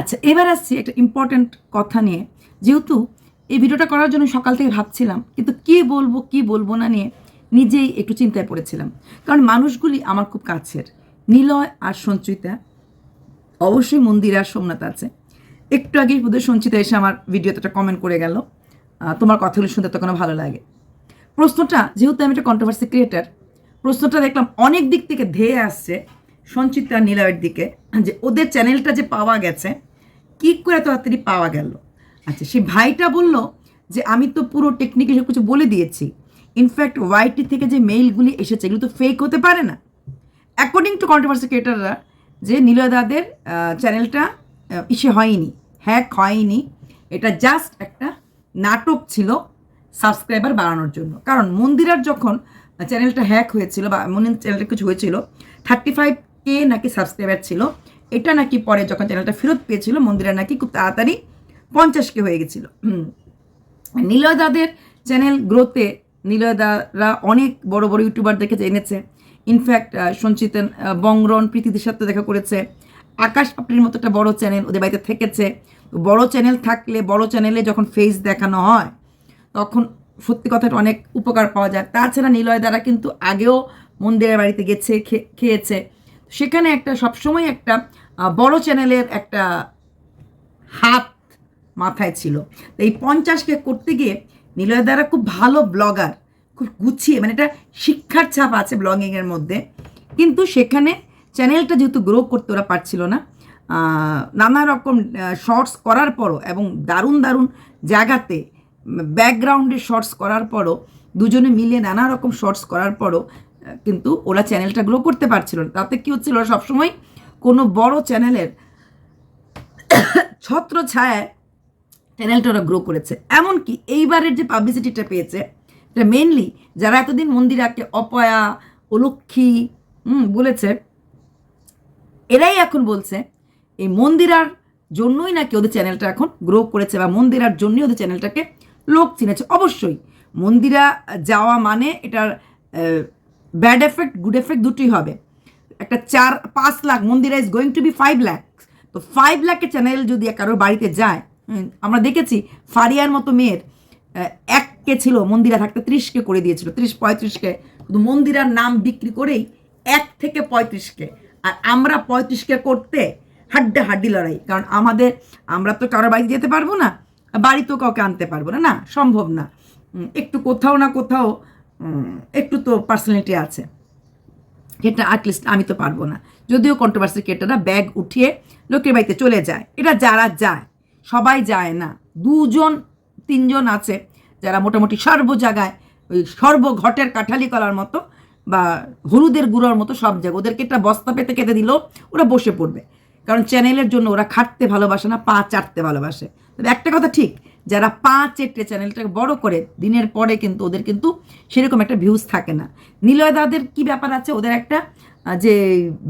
আচ্ছা এবার আসছি একটা ইম্পর্ট্যান্ট কথা নিয়ে। যেহেতু এই ভিডিওটা করার জন্য সকাল থেকে ভাবছিলাম, কিন্তু কি বলব কি বলব না নিয়ে নিজেই একটু চিন্তায় পড়েছিলাম। কারণ মানুষগুলি আমার খুব কাছের, নিলয় আর সঞ্চিতা। অবশ্যই মন্দির আর সোমনাথ আছে। একটু আগেই বোধহয় সঞ্চিতা এসে আমার ভিডিওতে একটা কমেন্ট করে গেল। তোমার কথাগুলো শুনতে তখন ভালো লাগে। প্রশ্নটা, যেহেতু আমি একটা কন্ট্রোভার্সি ক্রিয়েটার প্রশ্নটা দেখলাম অনেক দিক থেকে ধেয়ে আসছে সঞ্চিতা নিলয়ের দিকে, যে ওদের চ্যানেলটা যে পাওয়া গেছে কী করে তাড়াতাড়ি পাওয়া গেল? আচ্ছা সেই ভাইটা বলল যে, আমি তো পুরো টেকনিক্যালি সব কিছু বলে দিয়েছি। ইনফ্যাক্ট ওয়াইটি থেকে যে মেইলগুলি এসেছে, এগুলো তো ফেক হতে পারে না। অ্যাকর্ডিং টু কন্ট্রোভার্সি ক্রিয়েটাররা যে নীলয়দাদের চ্যানেলটা ইসে হয়নি হ্যাক হয়নি, এটা জাস্ট একটা নাটক ছিল সাবস্ক্রাইবার বাড়ানোর জন্য। কারণ মন্দিরার যখন চ্যানেলটা হ্যাক হয়েছিল বা মন্দির চ্যানেলটা কিছু হয়েছিল থার্টি ফাইভ কে নাকি সাবস্ক্রাইবার ছিল এটা নাকি পরে যখন চ্যানেলটা ফেরত পেয়েছিল মন্দিরা নাকি খুব তাড়াতাড়ি পঞ্চাশ কে হয়ে গেছিল। নীলয়দাদের চ্যানেল গ্রোথে নীলয়দারা অনেক বড় বড় ইউটিউবারদেরকে এনেছে। ইনফ্যাক্ট সঞ্চিতন আহ, বংরন প্রীতিদের সাথে দেখা করেছে। আকাশ পাপড়ির মতো একটা বড় চ্যানেল ওদের বাড়িতে থেকেছে। বড় চ্যানেল থাকলে বড় চ্যানেলে যখন ফেস দেখানো হয় তখন সত্যি কথাটা অনেক উপকার পাওয়া যায়। তাছাড়া নিলয় দ্বারা কিন্তু আগেও মন্দিরের বাড়িতে গেছে খেয়েছে। সেখানে একটা সবসময় একটা বড় চ্যানেলের একটা হাত মাথায় ছিল। তো এই পঞ্চাশকে করতে গিয়ে নিলয় দ্বারা খুব ভালো ব্লগার, খুব গুছিয়ে মানে এটা শিক্ষার ছাপ আছে ব্লগিংয়ের মধ্যে। কিন্তু সেখানে চ্যানেলটা যেহেতু গ্রো করতে ওরা পারছিল না নানা রকম শর্টস করার পরও এবং দারুণ দারুণ জায়গাতে ব্যাকগ্রাউন্ডে শর্টস করার পরও, দুজনে মিলে নানা রকম শর্টস করার পরও কিন্তু ওরা চ্যানেলটা গ্রো করতে পারছিল না। তাতে কী হচ্ছিল ওরা সবসময় কোনো বড় চ্যানেলের ছত্র ছায়ায় চ্যানেলটা ওরা গ্রো করেছে। এমনকি এইবারের যে পাবলিসিটিটা পেয়েছে এটা মেনলি যারা এতদিন মন্দিরাকে অপয়া অলক্ষী হুম, বলেছে এরাই এখন বলছে এই মন্দিরার জন্যই নাকি ওদের চ্যানেলটা এখন গ্রো করেছে বা মন্দিরার জন্যই ওদের চ্যানেলটাকে লোক চিনেছে। অবশ্যই মন্দিরা যাওয়া মানে এটার ব্যাড এফেক্ট গুড এফেক্ট দুটোই হবে। একটা চার, পাঁচ lakh, Mandira is going to be five lakh তো ফাইভ লাখের চ্যানেল যদি কারোর বাড়িতে যায় আমরা দেখেছি ফারিয়ার মতো মেয়ের এক কে ছিল মন্দিরা থাকতে ত্রিশকে করে দিয়েছিল, ত্রিশ, পঁয়ত্রিশকে। শুধু মন্দিরার নাম বিক্রি করেই এক থেকে পঁয়ত্রিশকে। আর আমরা পঁয়ত্রিশকে করতে হাড্ডা হাড্ডি লড়াই, কারণ আমাদের, আমরা তো কারোর বাড়ি যেতে পারব না বাড়িতেও কাউকে আনতে পারব না না, সম্ভব না। একটু কোথাও না কোথাও একটু তো পার্সোনালিটি আছে। এটা অ্যাটলিস্ট আমি তো পারব না। যদিও কন্ট্রোভার্সি ক্রিয়েটাররা ব্যাগ উঠিয়ে লোকের বাড়িতে চলে যায়। এটা যারা যায়, সবাই যায় না। দুজন, তিনজন আছে যারা মোটামুটি সর্ব জায়গায় ওই সর্বঘটের কাঠালি কলার মতো বা হলুদের গুঁড়োর মতো সব জায়গায়। ওদেরকে একটা বস্তা পেতে কেটে দিলেও ওরা বসে পড়বে। কারণ চ্যানেলের জন্য ওরা খাটতে ভালোবাসে না, পা চাটতে ভালোবাসে। তবে একটা কথা ঠিক যারা পা চেটে চ্যানেলটাকে বড় করে, দিনের পরে কিন্তু ওদের কিন্তু সেরকম একটা ভিউজ থাকে না। নিলয় দাদের কি ব্যাপার আছে? ওদের একটা যে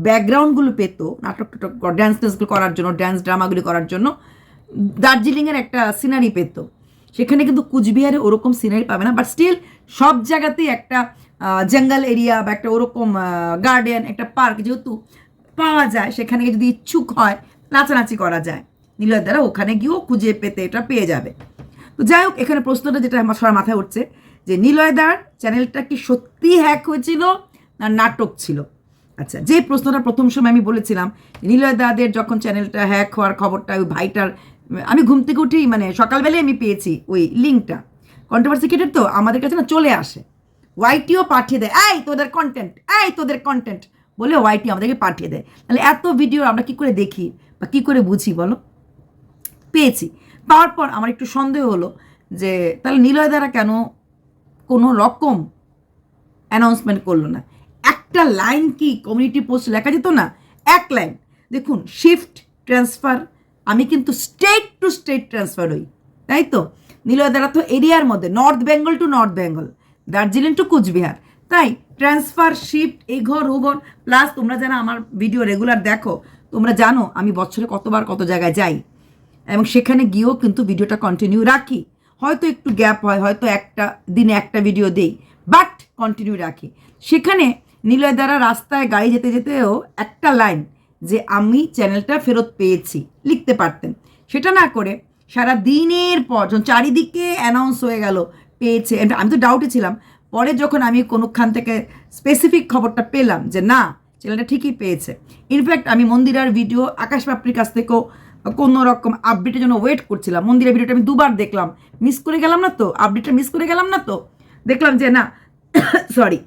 ব্যাকগ্রাউন্ডগুলো পেতো, নাটক টাটক ড্যান্স ট্যান্সগুলো করার জন্য ড্যান্স ড্রামাগুলি করার জন্য দার্জিলিংয়ের একটা সিনারি পেতো। সেখানে কিন্তু কুচবিহারে ওরকম সিনারি পাবে না বাট স্টিল সব জায়গাতেই একটা জঙ্গল এরিয়া বা একটা ওরকম গার্ডেন একটা পার্ক যেহেতু পাওয়া যায়, সেখানে যদি ইচ্ছুক হয়, নাচানাচি করা যায়। নীলয় দ্বারা ওখানে গিয়েও খুঁজে পেতে এটা পেয়ে যাবে। তো যাই হোক, এখানে প্রশ্নটা যেটা আমার সবার মাথায় উঠছে, যে নিলয়দার চ্যানেলটা কি সত্যি হ্যাক হয়েছিল না নাটক ছিল? আচ্ছা যে প্রশ্নটা প্রথম সময় আমি বলেছিলাম নিলয়দাদের যখন চ্যানেলটা হ্যাক হওয়ার খবরটা, ওই ভাইটার, আমি ঘুম থেকে উঠেই মানে সকালবেলায় আমি পেয়েছি ওই লিঙ্কটা কন্ট্রোভার্সি ক্রিয়েটার তো আমাদের কাছে না চলে আসে। ওয়াইটিও পাঠিয়ে দেয়, এই তোদের কন্টেন্ট এই তোদের কন্টেন্ট বলে ওয়াইটি আমাদেরকে পাঠিয়ে দেয়। তাহলে এত ভিডিও আমরা কি করে দেখি বা কি করে বুঝি বলো? পেয়েছি। পাওয়ার পর আমার একটু সন্দেহ হলো যে, তাহলে নিলয় দ্বারা কেন কোনো রকম অ্যানাউন্সমেন্ট করল না? একটা লাইন কি কমিউনিটি পোস্ট লেখা যেত না? এক লাইন দেখুন শিফট ট্রান্সফার আমি কিন্তু স্টেট টু স্টেট ট্রান্সফার হই, তাই তো? নিলয় দ্বারা তো এরিয়ার মধ্যে North Bengal to North Bengal Darjeeling to Cooch Behar. তাই ট্রান্সফার শিফট এই ঘর, ও ঘর প্লাস তোমরা যারা আমার ভিডিও রেগুলার দেখো, তোমরা জানো আমি বছরে কতবার কত জায়গায় যাই। এবং সেখানে গিয়েও কিন্তু ভিডিওটা কন্টিনিউ রাখি। হয়তো একটু গ্যাপ হয়, হয়তো একটা, দিনে একটা ভিডিও দেই বাট কন্টিনিউ রাখি। সেখানে নিলয় দ্বারা রাস্তায় গাড়ি যেতে যেতেও একটা লাইন যে আমি চ্যানেলটা ফেরত পেয়েছি, লিখতে পারতেন। সেটা না করে সারা দিনের পর যখন চারিদিকে অ্যানাউন্স হয়ে গেল, পেয়েছে আমি তো ডাউটে ছিলাম। পরে যখন আমি কোনোখান থেকে স্পেসিফিক খবরটা পেলাম যে না চ্যানেলটা ঠিকই পেয়েছে। ইনফ্যাক্ট আমি মন্দিরার ভিডিও আকাশ পাপড়ির কাছ থেকেও কোনো রকম আপডেটের জন্য ওয়েট করছিলাম। মন্দিরের ভিডিওটা আমি দুবার দেখলাম। মিস করে গেলাম না তো? আপডেটটা মিস করে গেলাম না তো? দেখলাম যে না সরি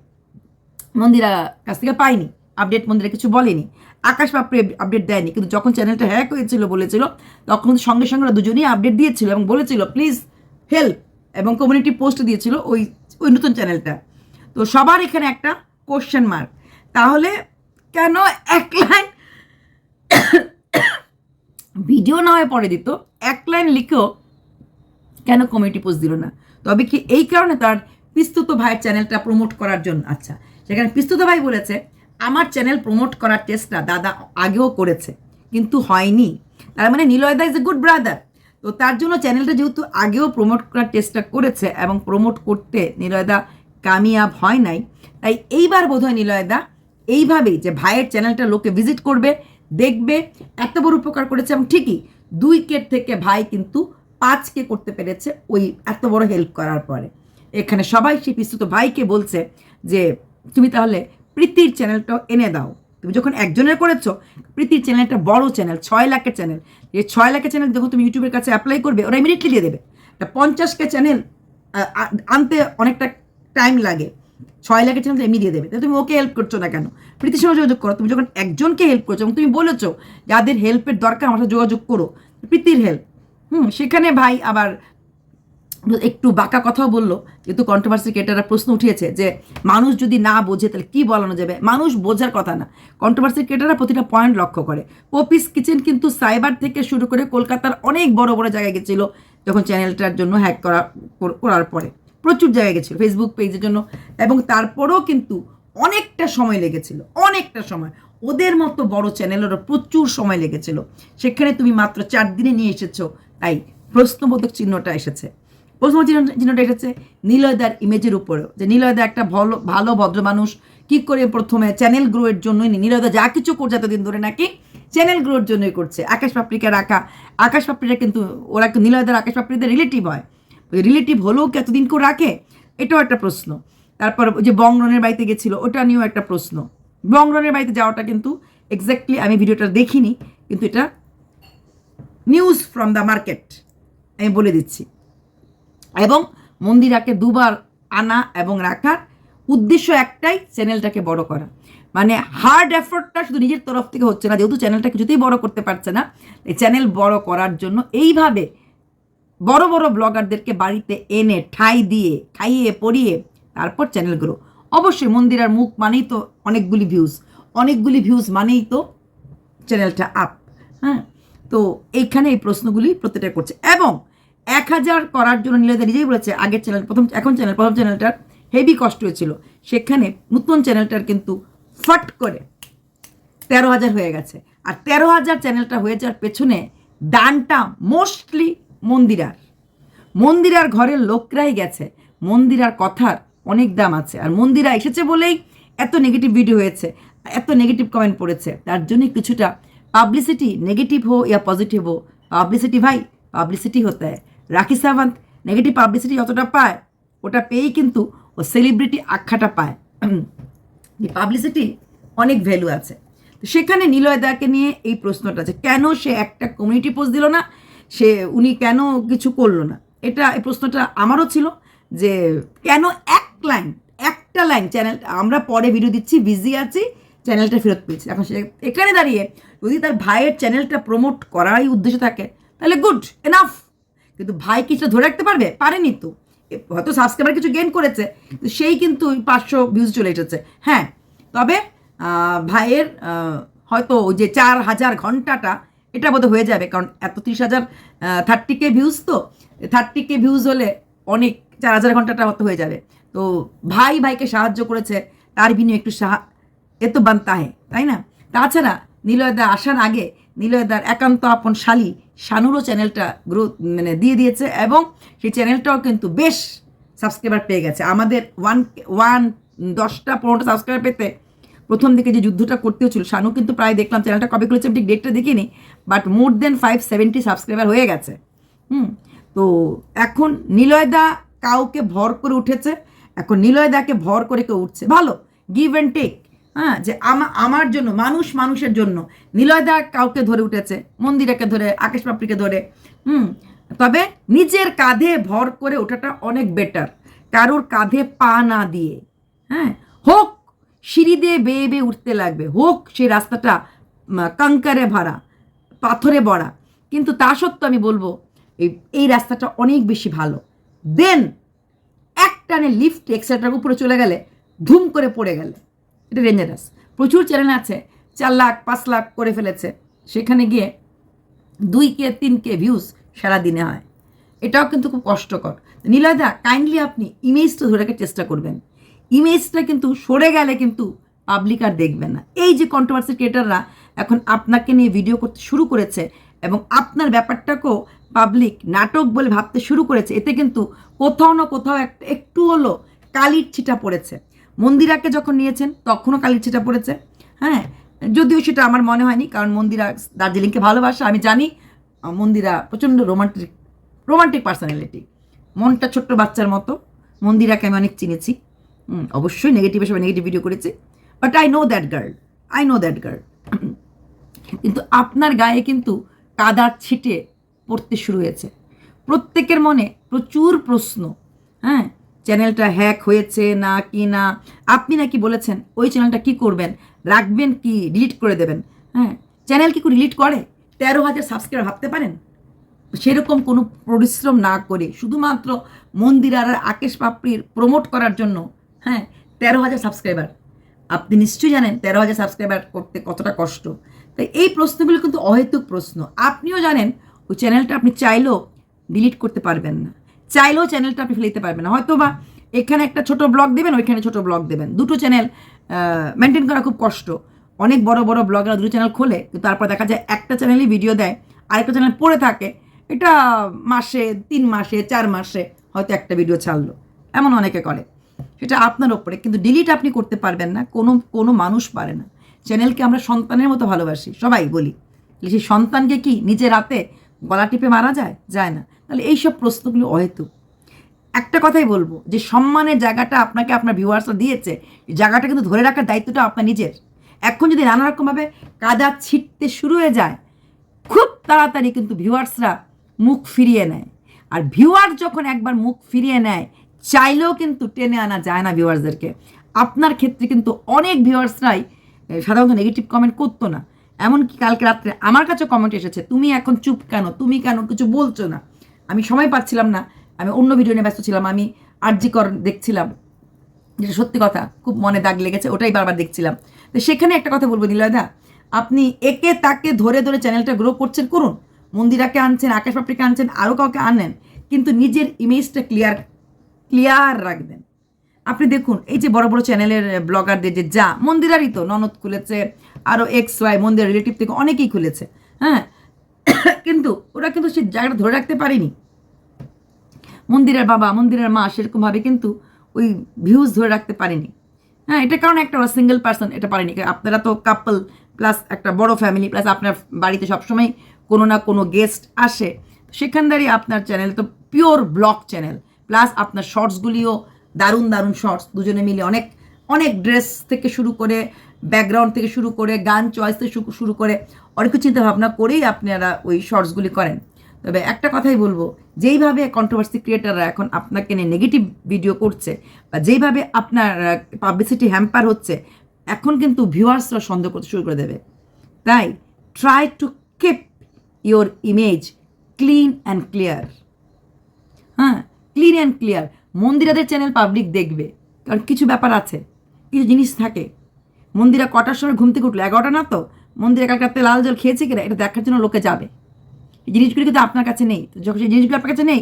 মন্দিরা কাছ থেকে পাইনি। আপডেট মন্দিরা কিছু বলেনি। আকাশ পাপড়ি আপডেট দেয়নি। কিন্তু যখন চ্যানেলটা হ্যাক হয়েছিল, বলেছিল, তখন সঙ্গে সঙ্গে ওরা দুজনেই আপডেট দিয়েছিল এবং বলেছিল প্লিজ হেল্প এবং কমিউনিটি পোস্ট দিয়েছিল ওই ওই নতুন চ্যানেলটা তো সবার এখানে একটা কোশ্চেন মার্ক তাহলে কেন এক লাইন ভিডিও না হয় পরে দিত, এক লাইন লিখেও কেন কমিউনিটি পোস্ট দিল না? তবে কি এই কারণে তার পিস্তুত ভাইয়ের চ্যানেলটা প্রমোট করার জন্য? আচ্ছা সেখানে পিস্তুত ভাই বলেছে, আমার চ্যানেল প্রমোট করার চেষ্টা দাদা আগেও করেছে, কিন্তু হয়নি। তার মানে নিলয়দা ইজ এ গুড ব্রাদার তো তার জন্য চ্যানেলটা যেহেতু আগেও প্রমোট করার চেষ্টা করেছে এবং প্রমোট করতে নিলয়দা কামিয়াব হয় নাই, তাই এইবার বোধহয় নিলয়দা এইভাবেই যে ভাইয়ের চ্যানেলটা লোকে ভিজিট করবে দেখবে, এত বড় উপকার করেছে এবং ঠিকই দুই কে থেকে ভাই কিন্তু পাঁচ কে করতে পেরেছে ওই এত বড় হেল্প করার পরে। এখানে সবাই সে পিস্তুত ভাইকে বলছে যে, তুমি তাহলে প্রীতির চ্যানেলটা এনে দাও। তুমি যখন একজনের করেছ, প্রীতির চ্যানেল একটা বড় চ্যানেল ছয় লাখের চ্যানেল এই ছয় লাখের চ্যানেল যখন তুমি ইউটিউবের কাছে অ্যাপ্লাই করবে, ওরা ইমিডিয়েটলি দিয়ে দেবে। তা পঞ্চাশকে চ্যানেল আনতে অনেকটা টাইম লাগে। ছয় লাখের চ্যানেল এমনি দিয়ে দেবে। তাহলে তুমি ওকে হেল্প করছ না কেন? প্রীতির সঙ্গে যোগাযোগ করো। তুমি যখন একজনকে হেল্প করছ এবং তুমি বলেছ, যাদের হেল্পের দরকার, আমার সাথে যোগাযোগ করো। প্রীতির হেল্প হুম, সেখানে ভাই আবার একটু বাঁকা কথাও বলল, যেহেতু কন্ট্রোভার্সি ক্রিয়েটাররা প্রশ্ন উঠিয়েছে যে, মানুষ যদি না বোঝে, তাহলে কী বলানো যাবে? মানুষ বোঝার কথা না। কন্ট্রোভার্সি ক্রিয়েটাররা প্রতিটা পয়েন্ট লক্ষ্য করে। পপিস কিচেন কিন্তু সাইবার থেকে শুরু করে কলকাতার অনেক বড় বড় জায়গায় গেছিল, যখন চ্যানেলটার জন্য হ্যাক করা, করার পরে। প্রচুর জায়গায় গেছিল ফেসবুক পেজের জন্য। এবং তারপরেও কিন্তু অনেকটা সময় লেগেছিল, অনেকটা সময়। ওদের মতো বড় চ্যানেলেরও প্রচুর সময় লেগেছিল। সেখানে তুমি মাত্র চার দিনে নিয়ে এসেছ, তাই প্রশ্নবোধক চিহ্নটা এসেছে। প্রশ্ন চিহ্নটা এসেছে নীলয়দার ইমেজের উপরেও, যে নীলয়দা একটা ভালো ভালো, ভদ্র মানুষ, কি করে প্রথমে চ্যানেল গ্রোয়ের জন্যই নীলয়দা যা কিছু করছে এতদিন ধরে নাকি চ্যানেল গ্রোয়ের জন্যই করছে। আকাশ পাপড়িকে রাখা, আকাশ পাপড়িরা কিন্তু, ওরা নীলয়দার আকাশ পাপড়িদের রিলেটিভ হয়। রিলেটিভ হলেও কি এতদিন কেউ রাখে? এটাও একটা প্রশ্ন। তারপর যে বংরনের বাড়িতে গেছিল, ওটা নিয়েও একটা প্রশ্ন। বংরনের বাড়িতে যাওয়াটা কিন্তু এক্স্যাক্টলি আমি ভিডিওটা দেখিনি, কিন্তু এটা নিউজ ফ্রম দ্য মার্কেট আমি বলে দিচ্ছি। এবং মন্দিরাকে দুবার আনা এবং রাখার উদ্দেশ্য একটাই, চ্যানেলটাকে বড় করা। মানে হার্ড এফোর্টটা শুধু নিজের তরফ থেকে হচ্ছে না, যেহেতু চ্যানেলটা কিছুতেই বড় করতে পারছে না, এই চ্যানেল বড় করার জন্য এইভাবে বড় বড় ব্লগারদেরকে বাড়িতে এনে ঠাই দিয়ে, খাইয়ে পড়িয়ে তারপর চ্যানেল গ্রো অবশ্যই মন্দিরার মুখ মানেই তো অনেকগুলি ভিউজ অনেকগুলি ভিউজ মানেই তো চ্যানেলটা আপ হ্যাঁ? তো এইখানে এই প্রশ্নগুলি প্রত্যেকটা করছে। এবং এক হাজার করার জন্য নীলাদা নিজেই বলেছে, আগের চ্যানেল প্রথম, এখন চ্যানেল প্রথম চ্যানেলটার হেভি কষ্ট হয়েছিল। সেখানে নতুন চ্যানেলটার কিন্তু ফট করে তেরো হাজার হয়ে গেছে। আর তেরো হাজার চ্যানেলটা হয়ে যাওয়ার পেছনে দানটা মোস্টলি মন্দিরার। মন্দিরার ঘরের লোকরাই গেছে। মন্দিরার কথার অনেক দাম আছে। আর মন্দিরা এসেছে বলেই এত নেগেটিভ ভিডিও হয়েছে, এত নেগেটিভ কমেন্ট পড়েছে। তার জন্যই কিছুটা পাবলিসিটি নেগেটিভ হো ইয়া পজিটিভ হো পাবলিসিটি ভাই পাবলিসিটি হতে হয়। রাখি সাওয়ান্ত নেগেটিভ পাবলিসিটি যতটা পায়, ওটা পেয়েই কিন্তু ও সেলিব্রিটি আখ্যাটা পায়। পাবলিসিটি অনেক ভ্যালু আছে। সেখানে নিলয়দাকে নিয়ে এই প্রশ্নটা আছে, কেন সে একটা কমিউনিটি পোস্ট দিল না? সে, উনি কেন কিছু করল না? এটা, এই প্রশ্নটা আমারও ছিল যে, কেন এক লাইন, একটা লাইন চ্যানেল, আমরা পরে ভিডিও দিচ্ছি বিজি আছি, চ্যানেলটা ফেরত পেয়েছি। এখন সে এখানে দাঁড়িয়ে যদি তার ভাইয়ের চ্যানেলটা প্রমোট করারই উদ্দেশ্য থাকে, তাহলে গুড এনাফ কিন্তু ভাই কি সেটা ধরে রাখতে পারবে? পারেনি তো। হয়তো সাবস্ক্রাইবার কিছু গেন করেছে সেই কিন্তু পাঁচশো ভিউজ চলে এসেছে। হ্যাঁ তবে ভাইয়ের হয়তো যে চার হাজার ঘন্টাটা এটা বোধহয় হয়ে যাবে, কারণ এত তিরিশ হাজার থার্টি কে ভিউজ তো থার্টি কে ভিউজ হলে অনেক চার হাজার ঘন্টাটা হয়তো হয়ে যাবে। তো ভাই ভাইকে সাহায্য করেছে, তার বিনিময়ে একটু সাহা, এ তো বানতা হে তাই না? তাছাড়া নিলয়দা আসার আগে নিলয়দার একান্ত আপন শালি শানুরও চ্যানেলটা গ্রো মানে দিয়ে দিয়েছে এবং সেই চ্যানেলটাও কিন্তু বেশ সাবস্ক্রাইবার পেয়ে গেছে। আমাদের ওয়ান ওয়ান দশটা পনেরোটা সাবস্ক্রাইবার পেতে প্রথম দিকে যে যুদ্ধটা করতে হচ্ছিল শানু কিন্তু প্রায় দেখলাম চ্যানেলটা কবে খুলেছে ঠিক ডেটটা দেখিনি but more than five seventy subscriber হয়ে গেছে। হুম, তো এখন নিলয়দা কাউকে ভর করে উঠেছে, এখন নিলয়দাকে ভর করে কেউ উঠছে। ভালো গিভ অ্যান্ড টেক হ্যাঁ যে আমা- আমার জন্য, মানুষ মানুষের জন্য নিলয়দা কাউকে ধরে উঠেছে, মন্দিরাকে ধরে, আকাশ পাপড়িকে ধরে, হুম, তবে নিজের কাঁধে ভর করে ওঠাটা অনেক বেটার কারোর কাঁধে পা না দিয়ে হ্যাঁ হোক সিঁড়ি দিয়ে বেয়ে বেয়ে উঠতে লাগবে। হোক, সেই রাস্তাটা কাঙ্কারে ভরা, পাথরে ভরা। কিন্তু তা সত্ত্বেও আমি বলব, এই এই রাস্তাটা অনেক বেশি ভালো। দেন এক টানে লিফট এক্সেট্রার উপরে চলে গেলে, ধুম করে পড়ে গেলে। এটা ডেঞ্জারাস প্রচুর চ্যানেল আছে, চার লাখ, পাঁচ লাখ করে ফেলেছে। সেখানে গিয়ে দুই কে, তিন কে ভিউজ সারাদিনে হয়। এটাও কিন্তু খুব কষ্টকর। নীলয়দা কাইন্ডলি আপনি ইমেজটা ধরে রাখার চেষ্টা করবেন। ইমেজটা কিন্তু সরে গেলে কিন্তু পাবলিক আর দেখবে না। এই যে কন্ট্রোভার্সি ক্রিয়েটাররা এখন আপনাকে নিয়ে ভিডিও করতে শুরু করেছে এবং আপনার ব্যাপারটাকেও পাবলিক নাটক বলে ভাবতে শুরু করেছে, এতে কিন্তু কোথাও না কোথাও একটা একটু হলো কালির ছিটা পড়েছে। মন্দিরাকে যখন নিয়েছেন, তখনও কালির ছিটা পড়েছে। হ্যাঁ যদিও সেটা আমার মনে হয়নি, কারণ মন্দিরা দার্জিলিংকে ভালোবাসে, আমি জানি মন্দিরা প্রচণ্ড রোমান্টিক রোমান্টিক পার্সোনালিটি মনটা ছোট্ট বাচ্চার মতো, মন্দিরাকে আমি অনেক চিনেছি। অবশ্যই নেগেটিভ হিসেবে নেগেটিভ ভিডিও করেছি। But I know that girl I know that girl কিন্তু আপনার গায়ে কিন্তু কাদার ছিটে পড়তে শুরু হয়েছে। প্রত্যেকের মনে প্রচুর প্রশ্ন হ্যাঁ? চ্যানেলটা হ্যাক হয়েছে না কি না? আপনি নাকি বলেছেন, ওই চ্যানেলটা কি করবেন? রাখবেন কি? ডিলিট করে দেবেন? হ্যাঁ? চ্যানেল কি ডিলিট করে? তেরো হাজার সাবস্ক্রাইবার ভাবতে পারেন? সেরকম কোনো পরিশ্রম না করে শুধুমাত্র মন্দির আর আকেশ পাপড়ির প্রমোট করার জন্য হ্যাঁ তেরো হাজার সাবস্ক্রাইবার আপনি নিশ্চয়ই জানেন তেরো হাজার সাবস্ক্রাইবার করতে কতটা কষ্ট। তাই এই প্রশ্নগুলো কিন্তু অহেতুক প্রশ্ন। আপনিও জানেন, ওই চ্যানেলটা আপনি চাইলেও ডিলিট করতে পারবেন না। চাইলেও চ্যানেলটা আপনি ফেলে দিতে পারবেন না। হয়তো বা এখানে একটা ছোট ব্লগ দেবেন, ওইখানে ছোট ব্লগ দেবেন। দুটো চ্যানেল মেনটেন করা খুব কষ্ট। অনেক বড় বড় ব্লগার দুটো চ্যানেল খোলে কিন্তু তারপর দেখা যায় একটা চ্যানেলই ভিডিও দেয়, আরেকটা চ্যানেল পড়ে থাকে। এটা মাসে, তিন মাসে, চার মাসে হয়তো একটা ভিডিও ছাড়লো। এমন অনেকে করে। সেটা আপনার ওপরে কিন্তু ডিলিট আপনি করতে পারবেন না, কোনো কোনো মানুষ পারে না। চ্যানেলকে আমরা সন্তানের মতো ভালোবাসি, সবাই বলি। সেই সন্তানকে কি নিজে রাতে গলা টিপে মারা যায়? যায় না। তাহলে এইসব প্রশ্নগুলো অহেতুক। একটা কথাই বলব, যে সম্মানের জায়গাটা আপনাকে আপনার ভিউয়ার্সরা দিয়েছে, এই জায়গাটা কিন্তু ধরে রাখার দায়িত্বটা আপনার নিজের। এখন যদি নানা রকমভাবে কাদা ছিটতে শুরু হয়ে যায়, খুব তাড়াতাড়ি কিন্তু ভিউয়ার্সরা মুখ ফিরিয়ে নেয়। আর ভিউয়ার যখন একবার মুখ ফিরিয়ে নেয় চাইলেও কিন্তু টেনে আনা যায় না ভিউয়ার্সদেরকে আপনার ক্ষেত্রে কিন্তু অনেক ভিউয়ার্সরাই সাধারণত নেগেটিভ কমেন্ট করতো না। এমনকি কালকে রাত্রে আমার কাছে কমেন্ট এসেছে, তুমি এখন চুপ কেন? তুমি কেন? কিছু বলছো না? আমি সময় পাচ্ছিলাম না, আমি অন্য ভিডিও নিয়ে ব্যস্ত ছিলাম, আমি আরজিকর দেখছিলাম। যেটা সত্যি কথা, খুব মনে দাগ লেগেছে, ওটাই বারবার দেখছিলাম। তো সেখানে একটা কথা বলব নীলয়দা, আপনি একে তাকে ধরে ধরে চ্যানেলটা গ্রো করছেন, করুন। মন্দিরাকে আনছেন আকাশ পাপড়িকে আনছেন আরও কাউকে আনেন, কিন্তু নিজের ইমেজটা ক্লিয়ার ক্লিয়ার রাখবেন। আপনি দেখুন, এই যে বড় বড় চ্যানেলের ব্লগারদের যে যা, মন্দিরারই তো, ননদ খুলেছে আরও এক্স ওয়াই, মন্দির রিলেটিভ থেকে অনেকেই খুলেছে হ্যাঁ? কিন্তু ওরা কিন্তু সে জায়গাটা ধরে রাখতে পারেনি। মন্দিরের বাবা, মন্দিরের মা সেরকমভাবে কিন্তু ওই ভিউজ ধরে রাখতে পারেনি। হ্যাঁ এটা কারণ একটা ওরা সিঙ্গেল পার্সন এটা পারেনি। আপনারা তো কাপল প্লাস একটা বড় ফ্যামিলি প্লাস আপনার বাড়িতে সবসময় কোনো না কোনো গেস্ট আসে। সেখানদারই আপনার চ্যানেল তো পিওর ব্লগ চ্যানেল প্লাস আপনার শর্টসগুলিও দারুণ দারুণ শর্টস দুজনে মিলে অনেক অনেক ড্রেস থেকে শুরু করে ব্যাকগ্রাউন্ড থেকে শুরু করে, গান চয়েস থেকে শুরু করে, অনেক চিন্তা ভাবনা করেই আপনারা ওই শর্টসগুলি করেন। তবে একটা কথাই বলব, যেইভাবে কন্ট্রোভার্সি ক্রিয়েটাররা এখন আপনাকে নিয়ে নেগেটিভ ভিডিও করছে বা যেইভাবে আপনার পাবলিসিটি হ্যাম্পার হচ্ছে, এখন কিন্তু ভিউয়ার্সরা সন্দেহ করতে শুরু করে দেবে। তাই try to keep your image clean and clear হ্যাঁ ক্লিন অ্যান্ড ক্লিয়ার। মন্দিরাদের চ্যানেল পাবলিক দেখবে। কারণ কিছু ব্যাপার আছে, কিছু জিনিস থাকে। মন্দিরা কটার সময় ঘুম থেকে উঠল? এগারোটা না তো? মন্দিরে কালকে রাত্রে লাল জল খেয়েছে কিনা? এটা দেখার জন্য লোকে যাবে। এই জিনিসগুলি কিন্তু আপনার কাছে নেই। যখন সেই জিনিসগুলো আপনার কাছে নেই,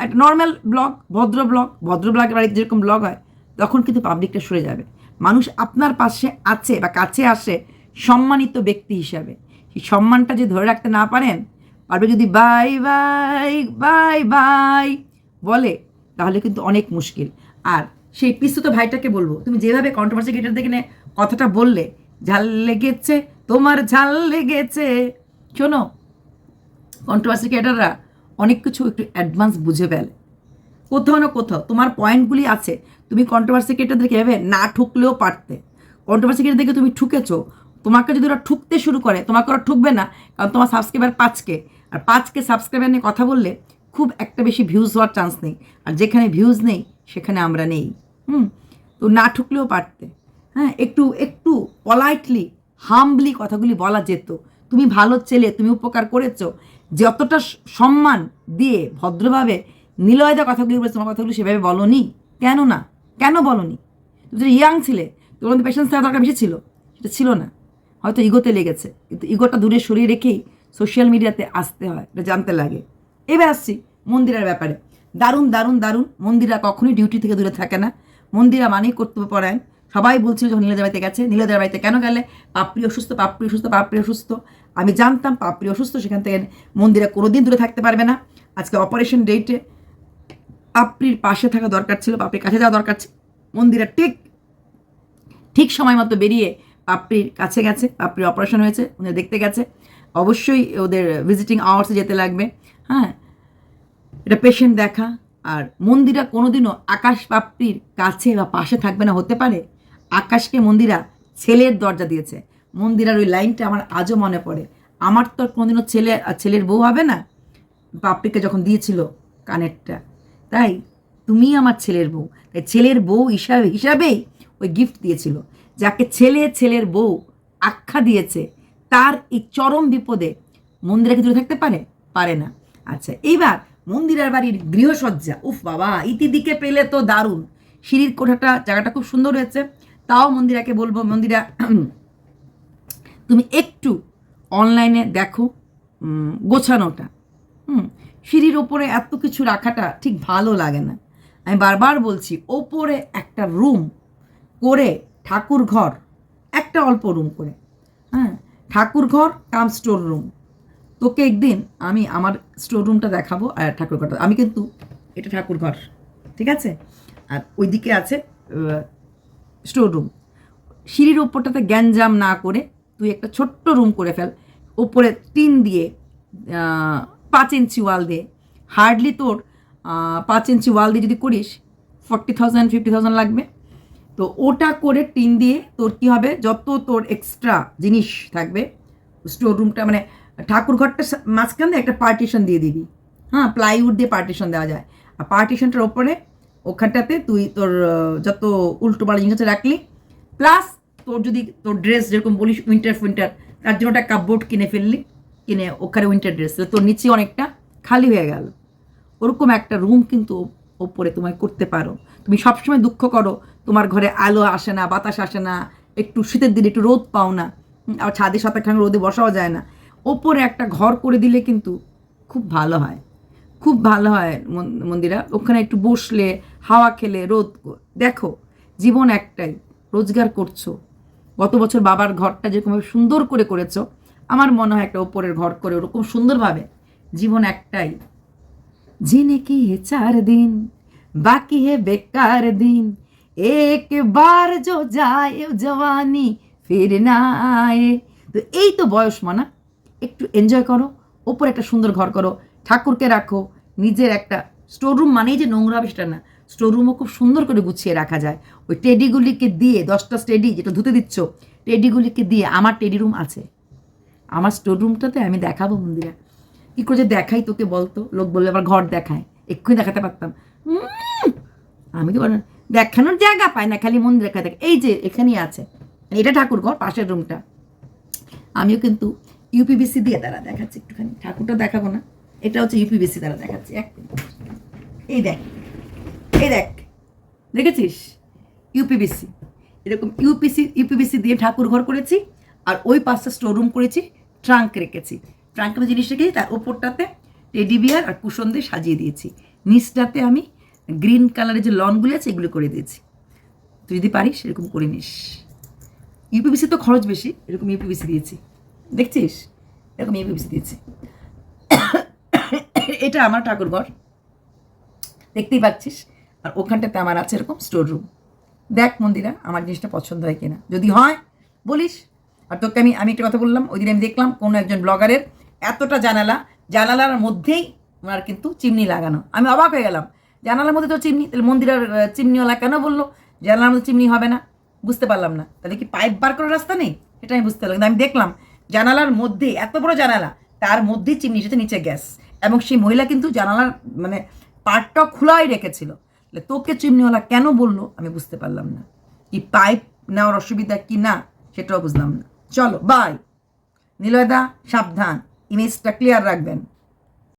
একটা নর্মাল ব্লগ ভদ্র ব্লগ ভদ্র ব্লগের বাড়িতে যেরকম ব্লগ হয়, তখন কিন্তু পাবলিকটা সরে যাবে। মানুষ আপনার পাশে আছে বা কাছে আসে সম্মানিত ব্যক্তি হিসাবে। সেই সম্মানটা যদি ধরে রাখতে না পারেন, পারবে যদি বাই বাই বাই বাই বলে, তাহলে কিন্তু অনেক মুশকিল। আর সেই পিস্তুত ভাইটাকে বলব, তুমি যেভাবে কন্ট্রোভার্সি ক্রিয়েটার দেখে কথাটা বললে, ঝাল লেগেছে, তোমার ঝাল লেগেছে। শোনো কন্ট্রোভার্সি ক্রিয়েটাররা অনেক কিছু একটু অ্যাডভান্স বুঝে ফেলে। কোথাও না কোথাও তোমার পয়েন্টগুলি আছে, তুমি কন্ট্রোভার্সি ক্রিয়েটারদেরকে এভাবে না ঠুকলেও পারতে। কন্ট্রোভার্সি ক্রিয়েটারদেরকে তুমি ঠুকেছো, তোমাকে যদি ওরা ঠুকতে শুরু করে, তোমাকে ওরা ঠুকবে না, কারণ তোমার সাবস্ক্রাইবার পাঁচকে। আর পাঁচকে সাবস্ক্রাইবার নিয়ে কথা বললে খুব একটা বেশি ভিউজ হওয়ার চান্স নেই। আর যেখানে ভিউজ নেই, সেখানে আমরা নেই। হুম? তো না ঠুকলেও পারতে। হ্যাঁ একটু একটু পলাইটলি হাম্বলি কথাগুলি বলা যেত। তুমি ভালো ছেলে, তুমি উপকার করেছ। যতটা সম্মান দিয়ে, ভদ্রভাবে, নিলয়দা কথাগুলি বলেছ, তোমার কথাগুলি সেভাবে বলনি? কেন না? কেন বলনি? তুমি যদি ইয়াং ছিলে, তোমার মধ্যে পেশেন্স থাকা দরকার বেশি ছিল। সেটা ছিল না। হয়তো ইগোতে লেগেছে। কিন্তু ইগোটা দূরে সরিয়ে রেখেই সোশ্যাল মিডিয়াতে আসতে হয়, এটা জানতে লাগে। এবার আসছি মন্দিরের ব্যাপারে। দারুণ দারুণ দারুণ। মন্দিরা কখনোই ডিউটি থেকে দূরে থাকে না। মন্দিরা মানেই কর্তব্য পরায়ণ সবাই বলছিল যখন নীলাদের বাড়িতে গেছে, নীলাদের বাড়িতে কেন গেলে? পাপড়ি অসুস্থ পাপড়ি অসুস্থ পাপড়ি অসুস্থ। আমি জানতাম পাপড়ি অসুস্থ, সেখান থেকে মন্দিরা কোনোদিন দূরে থাকতে পারবে না। আজকে অপারেশন ডেটে পাপড়ির পাশে থাকা দরকার ছিল পাপড়ির কাছে যাওয়া দরকার ছিল। মন্দিরা ঠিক ঠিক সময় মতো বেরিয়ে পাপড়ির কাছে গেছে। পাপড়ির অপারেশন হয়েছে, উনি দেখতে গেছে। অবশ্যই ওদের ভিজিটিং আওয়ার্সে যেতে লাগবে। হ্যাঁ? এটা পেশেন্ট দেখা, আর মন্দিরা কোনোদিনও আকাশ পাপড়ির কাছে বা পাশে থাকবে না, হতে পারে আকাশকে মন্দিরা ছেলের দরজা দিয়েছে। মন্দিরার ওই লাইনটা আমার আজও মনে পড়ে। আমার তো কোনোদিনও ছেলে ছেলের বউ হবে না, পাপড়িকে যখন দিয়েছিল কানেরটা। তাই তুমি আমার ছেলের বউ। তাই ছেলের বউ হিসাবে, হিসাবেই ওই গিফট দিয়েছিল। যাকে ছেলে, ছেলের বউ আখ্যা দিয়েছে, তার এই চরম বিপদে মন্দিরা কি দূরে থাকতে পারে? পারে না। আচ্ছা এইবার মন্দিরার বাড়ির গৃহসজ্জা। উফ বাবা, ইতিদিকে পেলে তো দারুণ। সিঁড়ির কোঠাটা, জায়গাটা খুব সুন্দর হয়েছে। তাও মন্দিরাকে বলব, মন্দিরা, তুমি একটু অনলাইনে দেখো গোছানোটা। হুম, সিঁড়ির ওপরে এত কিছু রাখাটা ঠিক ভালো লাগে না। আমি বারবার বলছি, ওপরে একটা রুম করে ঠাকুর ঘর একটা অল্প রুম করে। হ্যাঁ ঠাকুর ঘর কাম স্টোর রুম। তোকে একদিন আমি আমার স্টোর রুমটা দেখাবো আর ঠাকুর ঘরটা আমি কিন্তু এটা ঠাকুর ঘর ঠিক আছে? আর ওইদিকে আছে স্টোর রুম সিঁড়ির ওপরটাতে গ্যাঞ্জাম না করে তুই একটা ছোট্ট রুম করে ফেল। ওপরে টিন দিয়ে পাঁচ ইঞ্চি ওয়াল দিয়ে। হার্ডলি তোর পাঁচ ইঞ্চি ওয়াল দিয়ে যদি করিস ফর্টি থাউজেন্ড ফিফটি থাউজেন্ড লাগবে। তো ওটা করে টিন দিয়ে তোর কী হবে? যত তোর এক্সট্রা জিনিস থাকবে স্টোর রুমটা মানে ঠাকুর ঘরটা মাঝখানে একটা পার্টিশন দিয়ে দিবি। হ্যাঁ প্লাইউড দিয়ে পার্টিশন দেওয়া যায়। আর পার্টিশনটার ওপরে, ওখানটাতে তুই তোর যত উল্টো পাল্টা জিনিস রাখলি প্লাস তোর যদি তোর ড্রেস যেরকম বলিস উইন্টার ফুইন্টার তার জন্য একটা কাপবোর্ড কিনে ফেললি, কিনে ওখানে উইন্টার ড্রেস তোর নিচে অনেকটা খালি হয়ে গেল। ওরকম একটা রুম কিন্তু ওপরে তোমায় করতে পারো। তুমি সবসময় দুঃখ করো, তোমার ঘরে আলো আসে না, বাতাস আসে না, একটু শীতের দিনে একটু রোদ পাও না। আর ছাদে শতাখানে রোদে বসাও যায় না। ওপরে একটা ঘর করে দিলে কিন্তু খুব ভালো হয়। খুব ভালো হয় মন্দিরা। ওখানে একটু বসলে, হাওয়া খেলে, রোদ দেখো, জীবন একটাই, রোজগার করছ। গত বছর বাবার ঘরটা যেরকমভাবে সুন্দর করে করেছ, আমার মনে হয় একটা ওপরের ঘর করে ওরকম সুন্দরভাবে জীবন একটাই। জিনে কি হে চার দিন, বাকি হে বেকার দিন, একবার জো যায় জওয়ানি, ফির না আয়ে। তো এই তো বয়স মানা। একটু এনজয় করো, ওপর একটা সুন্দর ঘর করো, ঠাকুরকে রাখো, নিজের একটা স্টোররুম মানেই যে নোংরা হবে সেটা না স্টোররুমও খুব সুন্দর করে গুছিয়ে রাখা যায়। ওই টেডিগুলিকে দিয়ে, দশটা স্টেডি যেটা ধুতে দিচ্ছ টেডিগুলিকে দিয়ে আমার টেডি রুম আছে। আমার স্টোর রুমটাতে আমি দেখাবো মন্দিরা। কি করে যে দেখাই তোকে বলতো? লোক বললে আবার ঘর দেখায়। এক্ষুনি দেখাতে পারতাম। আমি তো দেখানোর জায়গা পায় না, খালি মন্দির দেখা দেখ এই যে এখানেই আছে। এটা ঠাকুর ঘর পাশের রুমটা আমিও কিন্তু ইউপিবিসি দিয়ে তারা দেখাচ্ছি একটুখানি। ঠাকুরটা দেখাবো না, এটা হচ্ছে ইউপিবিসি দ্বারা দেখাচ্ছি। এক এই দেখ এই দেখ, দেখেছিস? ইউপিবিসি এরকম ইউপিসি ইউপিবিসি দিয়ে ঠাকুর ঘর করেছি, আর ওই পাশটা স্টোর রুম করেছি ট্রাঙ্ক রেখেছি। ট্রাঙ্কের জিনিস রেখেছি তার ওপরটাতে টেডি বিয়ার আর কুশন দিয়ে সাজিয়ে দিয়েছি। নিচটাতে আমি গ্রিন কালারের যে লনগুলি আছে, এগুলো করে দিয়েছি। তুই যদি পারিস, এরকম করে নিস। ইউপিবিসি তো খরচ বেশি, এরকম ইউপিবিসি দিয়েছি। দেখছিস? এরকম ইউপিবিসি দিয়েছি এটা আমার ঠাকুর ঘর। দেখতেই পাচ্ছিস? আর ওখানটাতে আমার আছে এরকম স্টোর রুম দেখ মন্দিরা, আমার জিনিসটা পছন্দ হয় কিনা। যদি হয়, বলিস। আর তোকে আমি আমি একটা কথা বললাম, ওই দিন আমি দেখলাম কোনো একজন ব্লগারের এতটা জানালা, জানালার মধ্যেই ওনার কিন্তু চিমনি লাগানো। আমি অবাক হয়ে গেলাম। জানালার মধ্যে তো চিমনি, তাহলে মন্দিরের চিমনিওয়ালা কেন বলল? জানালার মধ্যে চিমনি হবে না? বুঝতে পারলাম না। তাহলে কি পাইপ বার করার রাস্তা নেই? এটা আমি বুঝতে পারলাম আমি দেখলাম জানালার মধ্যে, এত বড় জানালা, তার মধ্যে চিমনি সেটা নিচে গ্যাস। এবং সেই মহিলা কিন্তু জানালার মানে পাটটা খোলাই রেখেছিল। তোকে চিমনিওয়ালা কেন বলল? আমি বুঝতে পারলাম না। কি পাইপ নেওয়ার অসুবিধা কি না? সেটাও বুঝলাম না। চলো বাই নিলয়দা, সাবধান। ইমেজটা ক্লিয়ার রাখবেন।